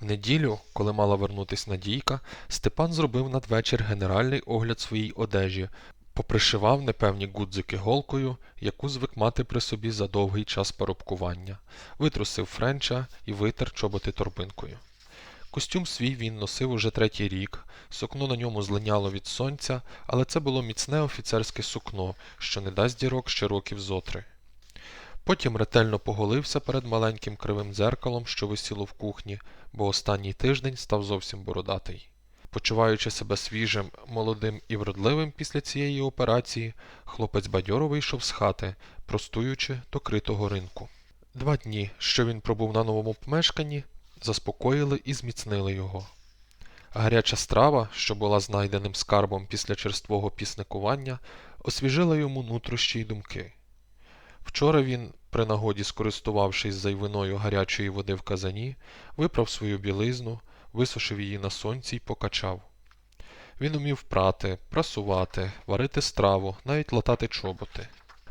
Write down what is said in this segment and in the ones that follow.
В неділю, коли мала вернутись Надійка, Степан зробив надвечір генеральний огляд своїй одежі, попришивав непевні гудзики голкою, яку звик мати при собі за довгий час парубкування, витрусив френча і витер чоботи торбинкою. Костюм свій він носив уже третій рік, сукно на ньому злиняло від сонця, але це було міцне офіцерське сукно, що не дасть дірок ще років зотри. Потім ретельно поголився перед маленьким кривим дзеркалом, що висіло в кухні, бо останній тиждень став зовсім бородатий. Почуваючи себе свіжим, молодим і вродливим після цієї операції, хлопець бадьоро вийшов з хати, простуючи до критого ринку. Два дні, що він пробув на новому помешканні, заспокоїли і зміцнили його. Гаряча страва, що була знайденим скарбом після черствого пісникування, освіжила йому нутрощі й думки. Вчора він, при нагоді скористувавшись зайвиною гарячої води в казані, виправ свою білизну, висушив її на сонці й покачав. Він умів прати, прасувати, варити страву, навіть латати чоботи.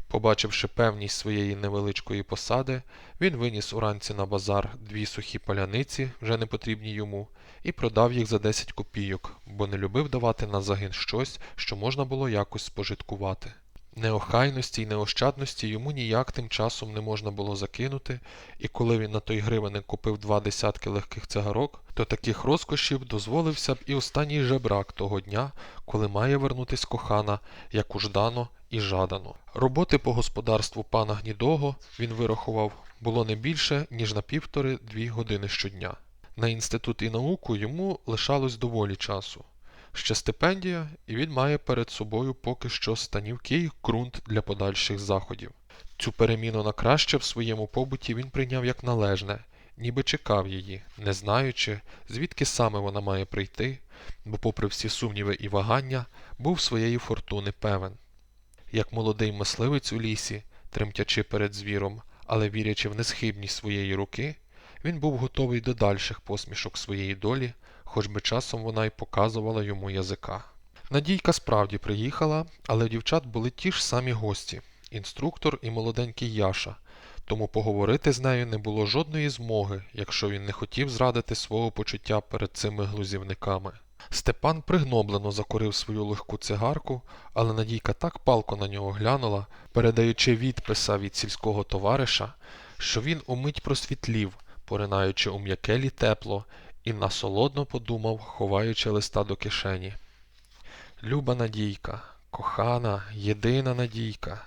Побачивши певність своєї невеличкої посади, він виніс уранці на базар дві сухі паляниці, вже не потрібні йому, і продав їх за 10 копійок, бо не любив давати на загин щось, що можна було якось спожиткувати. Неохайності й неощадності йому ніяк тим часом не можна було закинути, і коли він на той гривенник купив два десятки легких цигарок, то таких розкошів дозволився б і останній жебрак того дня, коли має вернутись кохана, як уждано і жадано. Роботи по господарству пана Гнідого він вирахував було не більше, ніж на півтори-дві години щодня. На інститут і науку йому лишалось доволі часу. Ще стипендія, і він має перед собою поки що станівкий ґрунт для подальших заходів. Цю переміну на краще в своєму побуті він прийняв як належне, ніби чекав її, не знаючи, звідки саме вона має прийти, бо, попри всі сумніви і вагання, був своєї фортуни певен. Як молодий мисливець у лісі, тремтячи перед звіром, але вірячи в несхибність своєї руки, він був готовий до дальших посмішок своєї долі, хоч би часом вона й показувала йому язика. Надійка справді приїхала, але в дівчат були ті ж самі гості інструктор і молоденький Яша, тому поговорити з нею не було жодної змоги, якщо він не хотів зрадити свого почуття перед цими глузівниками. Степан пригноблено закурив свою легку цигарку, але Надійка так палко на нього глянула, передаючи відписа від сільського товариша, що він умить просвітлів, поринаючи у м'якелі тепло, і насолодно подумав, ховаючи листа до кишені. Люба Надійка, кохана, єдина Надійка.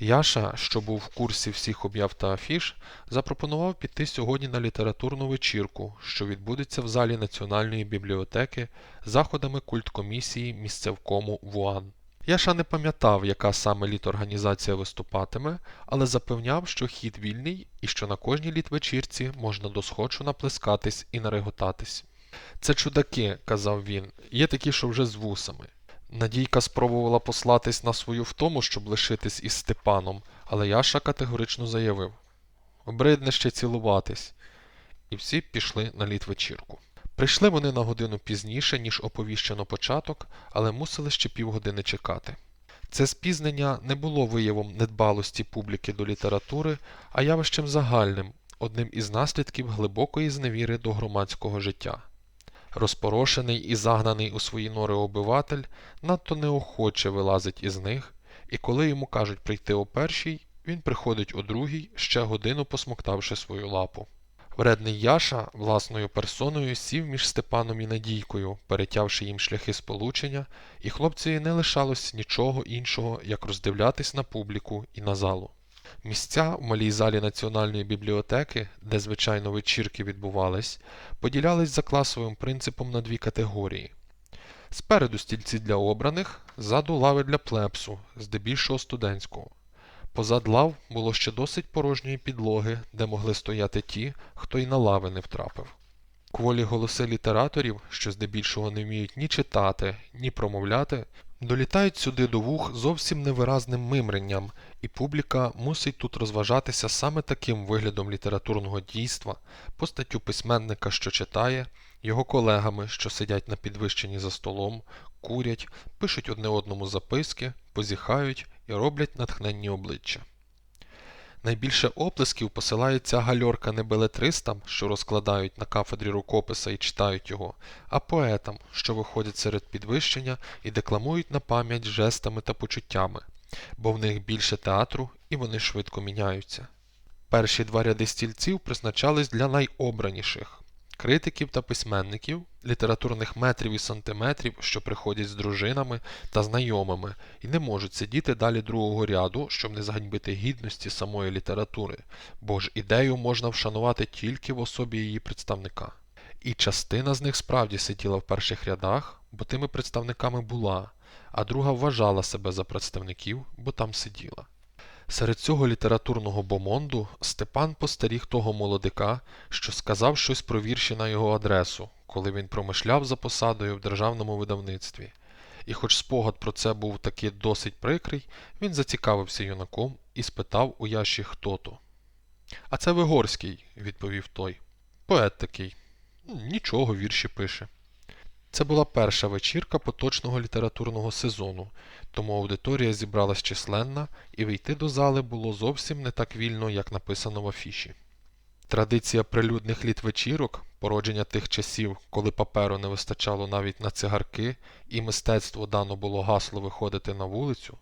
Яша, що був в курсі всіх об'яв та афіш, запропонував піти сьогодні на літературну вечірку, що відбудеться в залі Національної бібліотеки заходами культкомісії місцевкому ВУАН. Яша не пам'ятав, яка саме літорганізація виступатиме, але запевняв, що хід вільний і що на кожній літвечірці можна досхочу наплескатись і нареготатись. Це чудаки, казав він, є такі, що вже з вусами. Надійка спробувала послатись на свою втому, щоб лишитись із Степаном, але Яша категорично заявив Обридне ще цілуватись. І всі пішли на літвечірку. Прийшли вони на годину пізніше, ніж оповіщено початок, але мусили ще півгодини чекати. Це спізнення не було виявом недбалості публіки до літератури, а явищем загальним, одним із наслідків глибокої зневіри до громадського життя. Розпорошений і загнаний у свої нори обиватель надто неохоче вилазить із них, і коли йому кажуть прийти о першій, він приходить о другій, ще годину посмоктавши свою лапу. Вредний Яша власною персоною сів між Степаном і Надійкою, перетявши їм шляхи сполучення, і хлопцеві не лишалось нічого іншого, як роздивлятись на публіку і на залу. Місця в малій залі Національної бібліотеки, де звичайно вечірки відбувались, поділялись за класовим принципом на дві категорії. Спереду стільці для обраних, ззаду лави для плепсу, здебільшого студентського. Позад лав було ще досить порожньої підлоги, де могли стояти ті, хто й на лави не втрапив. Кволі голоси літераторів, що здебільшого не вміють ні читати, ні промовляти, долітають сюди до вух зовсім невиразним мимренням, і публіка мусить тут розважатися саме таким виглядом літературного дійства, постаттю письменника, що читає, його колегами, що сидять на підвищенні за столом, курять, пишуть одне одному записки, позіхають роблять натхненні обличчя. Найбільше оплесків посилає ця гальорка не белетристам, що розкладають на кафедрі рукописа і читають його, а поетам, що виходять серед підвищення і декламують на пам'ять жестами та почуттями, бо в них більше театру і вони швидко міняються. Перші два ряди стільців призначались для найобраніших критиків та письменників, літературних метрів і сантиметрів, що приходять з дружинами та знайомими, і не можуть сидіти далі другого ряду, щоб не зганьбити гідності самої літератури, бо ж ідею можна вшанувати тільки в особі її представника. І частина з них справді сиділа в перших рядах, бо тими представниками була, а друга вважала себе за представників, бо там сиділа. Серед цього літературного бомонду Степан постеріг того молодика, що сказав щось про вірші на його адресу, коли він промишляв за посадою в державному видавництві. І хоч спогад про це був таки досить прикрий, він зацікавився юнаком і спитав у Яші хто то. А це Вигорський, відповів той. Поет такий. Нічого вірші пише. Це була перша вечірка поточного літературного сезону, тому аудиторія зібралась численна, і вийти до зали було зовсім не так вільно, як написано в афіші. Традиція прилюдних літ вечірок, породження тих часів, коли паперу не вистачало навіть на цигарки, і мистецтво дано було гасло виходити на вулицю,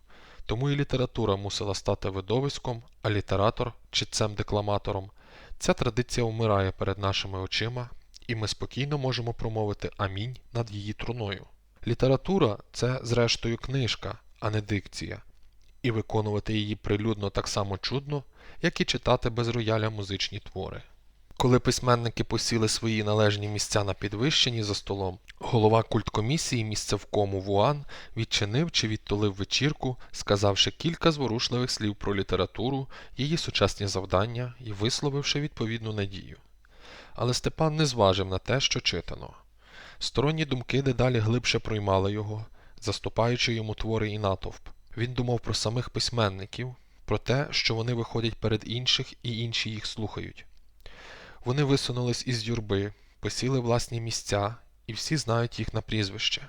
тому і література мусила стати видовиськом, а літератор читцем декламатором. Ця традиція вмирає перед нашими очима, і ми спокійно можемо промовити амінь над її труною. Література це, зрештою, книжка, а не дикція, і виконувати її прилюдно так само чудно, як і читати без рояля музичні твори. Коли письменники посіли свої належні місця на підвищенні за столом, голова культкомісії місцевкому Вуан відчинив чи відтулив вечірку, сказавши кілька зворушливих слів про літературу, її сучасні завдання і висловивши відповідну надію. Але Степан не зважив на те, що читано. Сторонні думки дедалі глибше проймали його, заступаючи йому твори і натовп. Він думав про самих письменників, про те, що вони виходять перед інших і інші їх слухають. Вони висунулись із юрби, посіли власні місця, і всі знають їх на прізвище.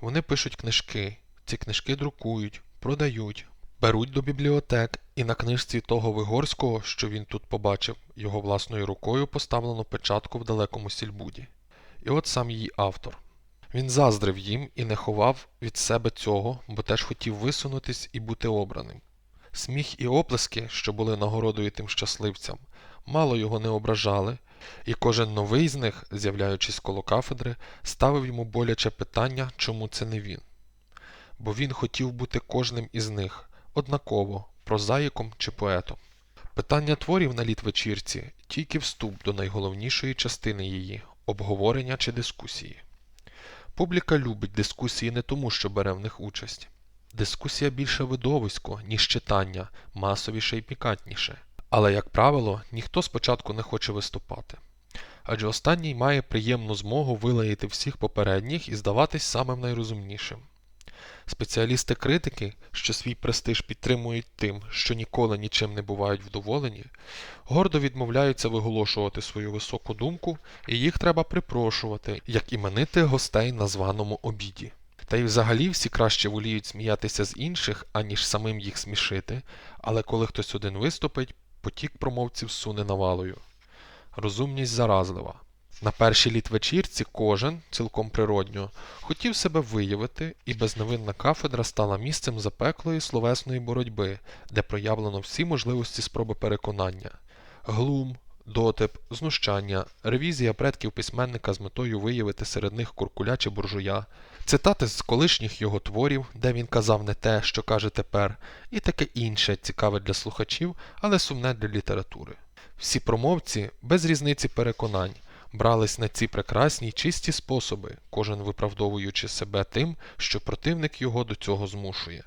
Вони пишуть книжки, ці книжки друкують, продають, беруть до бібліотек, і на книжці того Вигорського, що він тут побачив, його власною рукою поставлено печатку в далекому сільбуді. І от сам її автор. Він заздрив їм і не ховав від себе цього, бо теж хотів висунутись і бути обраним. Сміх і оплески, що були нагородою тим щасливцям, мало його не ображали, і кожен новий з них, з'являючись коло кафедри, ставив йому боляче питання, чому це не він. Бо він хотів бути кожним із них, однаково, прозаїком чи поетом. Питання творів на літвечірці тільки вступ до найголовнішої частини її обговорення чи дискусії. Публіка любить дискусії не тому, що бере в них участь. Дискусія більше видовисько, ніж читання, масовіше і пікантніше. Але, як правило, ніхто спочатку не хоче виступати. Адже останній має приємну змогу вилаїти всіх попередніх і здаватись самим найрозумнішим. Спеціалісти-критики, що свій престиж підтримують тим, що ніколи нічим не бувають вдоволені, гордо відмовляються виголошувати свою високу думку, і їх треба припрошувати, як іменитих гостей на званому обіді. Та й взагалі всі краще воліють сміятися з інших, аніж самим їх смішити, але коли хтось один виступить, потік промовців суне навалою. Розумність заразлива. На першій літвечірці кожен, цілком природньо, хотів себе виявити, і безневинна кафедра стала місцем запеклої словесної боротьби, де проявлено всі можливості спроби переконання, глум, дотип, знущання, ревізія предків письменника з метою виявити серед них куркуля чи буржуя, цитати з колишніх його творів, де він казав не те, що каже тепер, і таке інше цікаве для слухачів, але сумне для літератури. Всі промовці без різниці переконань брались на ці прекрасні й чисті способи, кожен виправдовуючи себе тим, що противник його до цього змушує.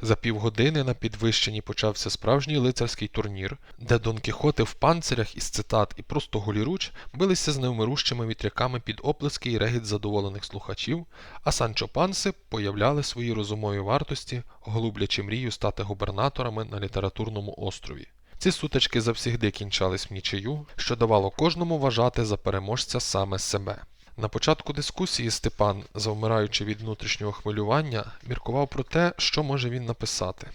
За півгодини на підвищенні почався справжній лицарський турнір, де Дон Кіхоти в панцирях із цитат і просто голіруч билися з невмирущими вітряками під оплески і регіт задоволених слухачів, а Санчо Панси появляли свої розумові вартості, голублячи мрію стати губернаторами на літературному острові. Ці сутички завсігди кінчались в нічию, що давало кожному вважати за переможця саме себе. На початку дискусії Степан, завмираючи від внутрішнього хвилювання, міркував про те, що може він написати.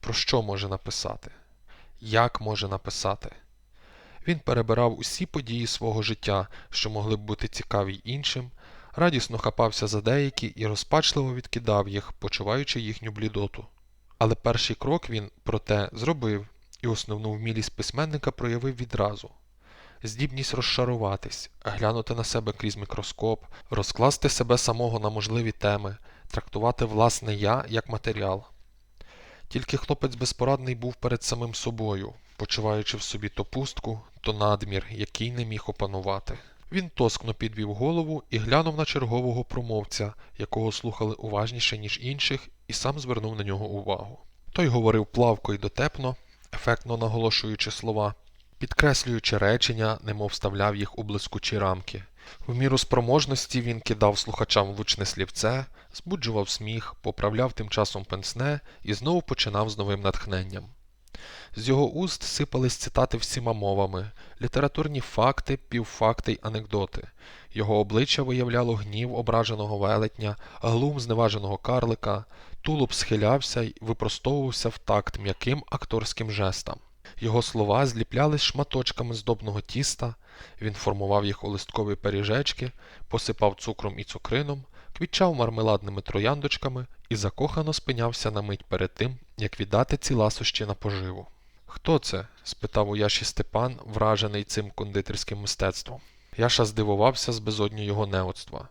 Про що може написати? як може написати. Він перебирав усі події свого життя, що могли б бути цікаві іншим, радісно хапався за деякі і розпачливо відкидав їх, почуваючи їхню блідоту. Але перший крок він, проте, зробив, і основну вмілість письменника проявив відразу. Здібність розшаруватись, глянути на себе крізь мікроскоп, розкласти себе самого на можливі теми, трактувати власне я як матеріал. Тільки хлопець безпорадний був перед самим собою, почуваючи в собі то пустку, то надмір, який не міг опанувати. Він тоскно підвів голову і глянув на чергового промовця, якого слухали уважніше, ніж інших, і сам звернув на нього увагу. Той говорив плавко й дотепно, ефектно наголошуючи слова, підкреслюючи речення, немов вставляв їх у блискучі рамки. В міру спроможності він кидав слухачам вучне слівце, збуджував сміх, поправляв тим часом пенсне і знову починав з новим натхненням. З його уст сипались цитати всіма мовами, літературні факти, півфакти й анекдоти. Його обличчя виявляло гнів ображеного велетня, глум зневаженого карлика, тулуб схилявся й випростовувався в такт м'яким акторським жестам. Його слова зліплялись шматочками здобного тіста, він формував їх у листкові пиріжечки, посипав цукром і цукрином, квітчав мармеладними трояндочками і закохано спинявся на мить перед тим, як віддати ці ласощі на поживу. Хто це? спитав у Яші Степан, вражений цим кондитерським мистецтвом. Яша здивувався з безодню його неоцтва.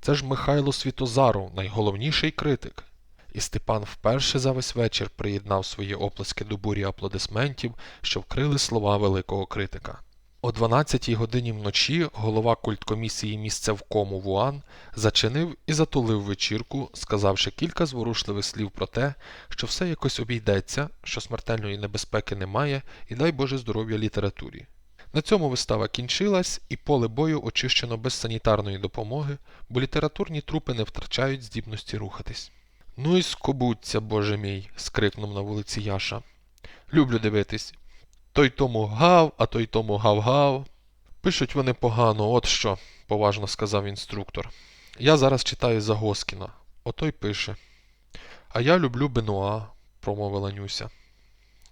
Це ж Михайло Світозаров, найголовніший критик. І Степан вперше за весь вечір приєднав свої оплески до бурі аплодисментів, що вкрили слова великого критика. О 12-й годині вночі голова культкомісії місцевкому ВУАН зачинив і затулив вечірку, сказавши кілька зворушливих слів про те, що все якось обійдеться, що смертельної небезпеки немає, і дай Боже здоров'я літературі. На цьому вистава кінчилась, і поле бою очищено без санітарної допомоги, бо літературні трупи не втрачають здібності рухатись. Ну і скобуться, боже мій, скрикнув на вулиці Яша. Люблю дивитись. Той тому гав, а той тому гав-гав. Пишуть вони погано, от що, поважно сказав інструктор. Я зараз читаю Загоскіна. Отой пише. А я люблю Бенуа, промовила Нюся.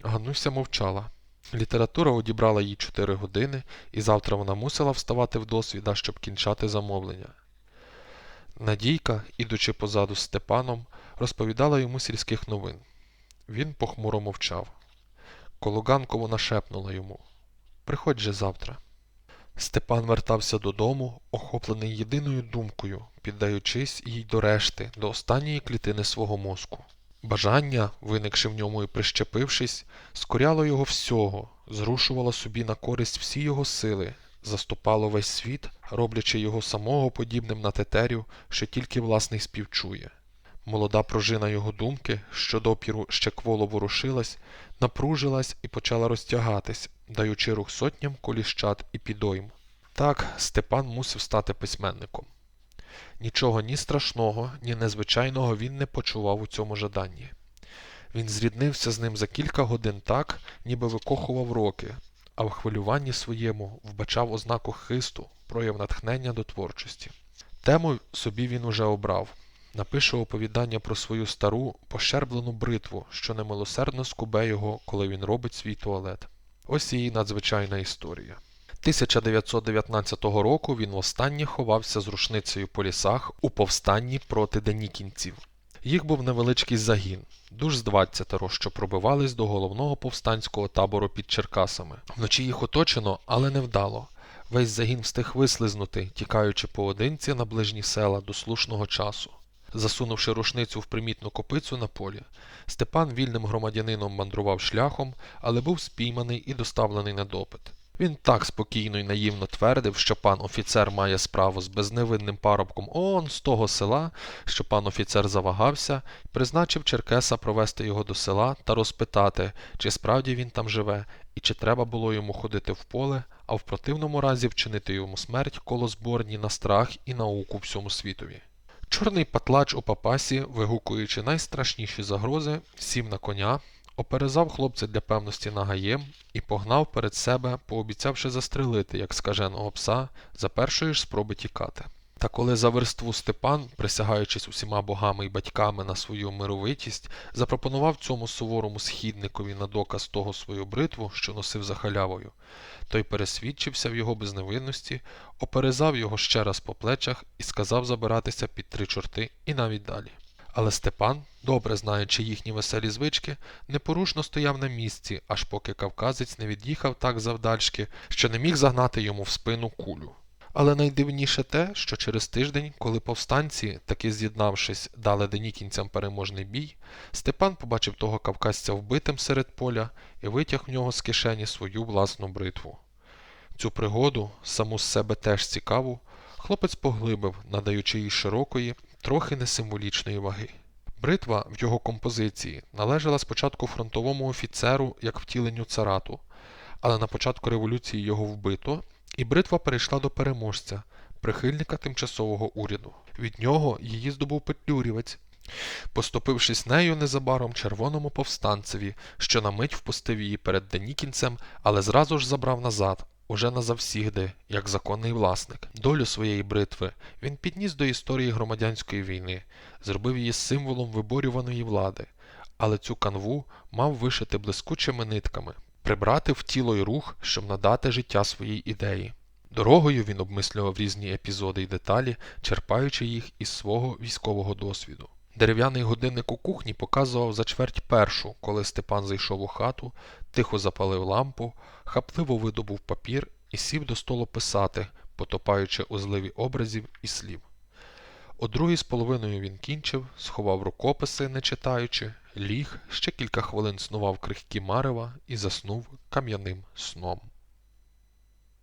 Гануся мовчала. Література одібрала їй чотири години, і завтра вона мусила вставати в досвіда, щоб кінчати замовлення. Надійка, ідучи позаду з Степаном, розповідала йому сільських новин. Він похмуро мовчав. Коло вона шепнула йому Приходь же завтра. Степан вертався додому, охоплений єдиною думкою, піддаючись їй до решти, до останньої клітини свого мозку. Бажання, виникши в ньому і прищепившись, скоряло його всього, зрушувало собі на користь всі його сили, заступало весь світ, роблячи його самого подібним на тетерю, що тільки власний співчує. Молода пружина його думки, що допіру ще кволо ворушилась, напружилась і почала розтягатись, даючи рух сотням коліщат і підойм. Так Степан мусив стати письменником. Нічого ні страшного, ні незвичайного він не почував у цьому жаданні. Він зріднився з ним за кілька годин так, ніби викохував роки, а в хвилюванні своєму вбачав ознаку хисту, прояв натхнення до творчості. Тему собі він уже обрав напише оповідання про свою стару пощерблену бритву, що немилосердно скубе його, коли він робить свій туалет. Ось її надзвичайна історія. 1919 року він востаннє ховався з рушницею по лісах у повстанні проти денікінців. Їх був невеличкий загін, душ з 20, що пробивались до головного повстанського табору під Черкасами. Вночі їх оточено, але невдало. Весь загін встиг вислизнути, тікаючи поодинці на ближні села до слушного часу. Засунувши рушницю в примітну копицю на полі, Степан вільним громадянином мандрував шляхом, але був спійманий і доставлений на допит. Він так спокійно й наївно твердив, що пан офіцер має справу з безневинним парубком он з того села, що пан офіцер завагався призначив Черкеса провести його до села та розпитати, чи справді він там живе, і чи треба було йому ходити в поле, а в противному разі вчинити йому смерть коло зборні на страх і науку всьому світові. Чорний патлач у папасі, вигукуючи найстрашніші загрози, сів на коня, оперезав хлопця для певності нагаєм і погнав перед себе, пообіцявши застрелити, як скаженого пса, за першої ж спроби тікати. Та коли за верству Степан, присягаючись усіма богами і батьками на свою мировитість, запропонував цьому суворому східникові на доказ того свою бритву, що носив за халявою, той пересвідчився в його безневинності, оперезав його ще раз по плечах і сказав забиратися під три чорти і навіть далі. Але Степан, добре знаючи їхні веселі звички, непорушно стояв на місці, аж поки кавказець не від'їхав так завдальшки, що не міг загнати йому в спину кулю. Але найдивніше те, що через тиждень, коли повстанці, таки з'єднавшись, дали денікінцям переможний бій, Степан побачив того кавказця вбитим серед поля і витяг в нього з кишені свою власну бритву. Цю пригоду, саму з себе теж цікаву, хлопець поглибив, надаючи їй широкої, трохи несимволічної ваги. Бритва в його композиції належала спочатку фронтовому офіцеру як втіленню царату, але на початку революції його вбито, і бритва перейшла до переможця, прихильника тимчасового уряду. Від нього її здобув Петлюрівець, поступившись нею незабаром червоному повстанцеві, що на мить впустив її перед Денікінцем, але зразу ж забрав назад, уже назавсігди, як законний власник. Долю своєї бритви він підніс до історії громадянської війни, зробив її символом виборюваної влади, але цю канву мав вишити блискучими нитками, прибрати в тіло й рух, щоб надати життя своїй ідеї. Дорогою він обмислював різні епізоди й деталі, черпаючи їх із свого військового досвіду. Дерев'яний годинник у кухні показував за чверть першу, коли Степан зайшов у хату, тихо запалив лампу, хапливо видобув папір і сів до столу писати, потопаючи у зливі образів і слів. О другій з половиною він кінчив, сховав рукописи, не читаючи, ліг, ще кілька хвилин снував крихкі марева і заснув кам'яним сном.